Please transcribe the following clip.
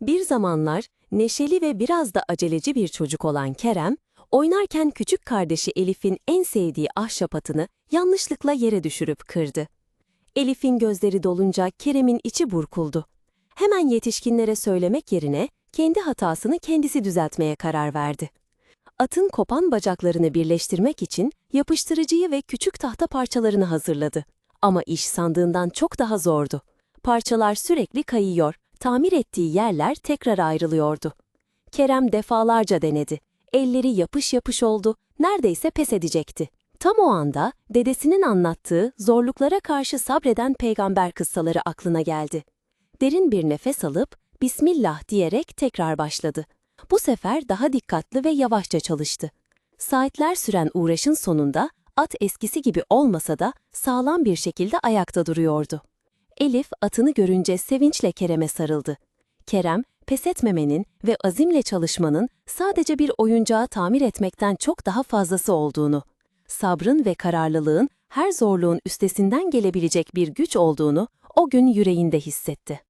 Bir zamanlar neşeli ve biraz da aceleci bir çocuk olan Kerem, oynarken küçük kardeşi Elif'in en sevdiği ahşap atını yanlışlıkla yere düşürüp kırdı. Elif'in gözleri dolunca Kerem'in içi burkuldu. Hemen yetişkinlere söylemek yerine kendi hatasını kendisi düzeltmeye karar verdi. Atın kopan bacaklarını birleştirmek için yapıştırıcıyı ve küçük tahta parçalarını hazırladı. Ama iş sandığından çok daha zordu. Parçalar sürekli kayıyor, tamir ettiği yerler tekrar ayrılıyordu. Kerem defalarca denedi. Elleri yapış yapış oldu, neredeyse pes edecekti. Tam o anda dedesinin anlattığı zorluklara karşı sabreden peygamber kıssaları aklına geldi. Derin bir nefes alıp Bismillah diyerek tekrar başladı. Bu sefer daha dikkatli ve yavaşça çalıştı. Saatler süren uğraşın sonunda at eskisi gibi olmasa da sağlam bir şekilde ayakta duruyordu. Elif atını görünce sevinçle Kerem'e sarıldı. Kerem, pes etmemenin ve azimle çalışmanın sadece bir oyuncağı tamir etmekten çok daha fazlası olduğunu, sabrın ve kararlılığın her zorluğun üstesinden gelebilecek bir güç olduğunu o gün yüreğinde hissetti.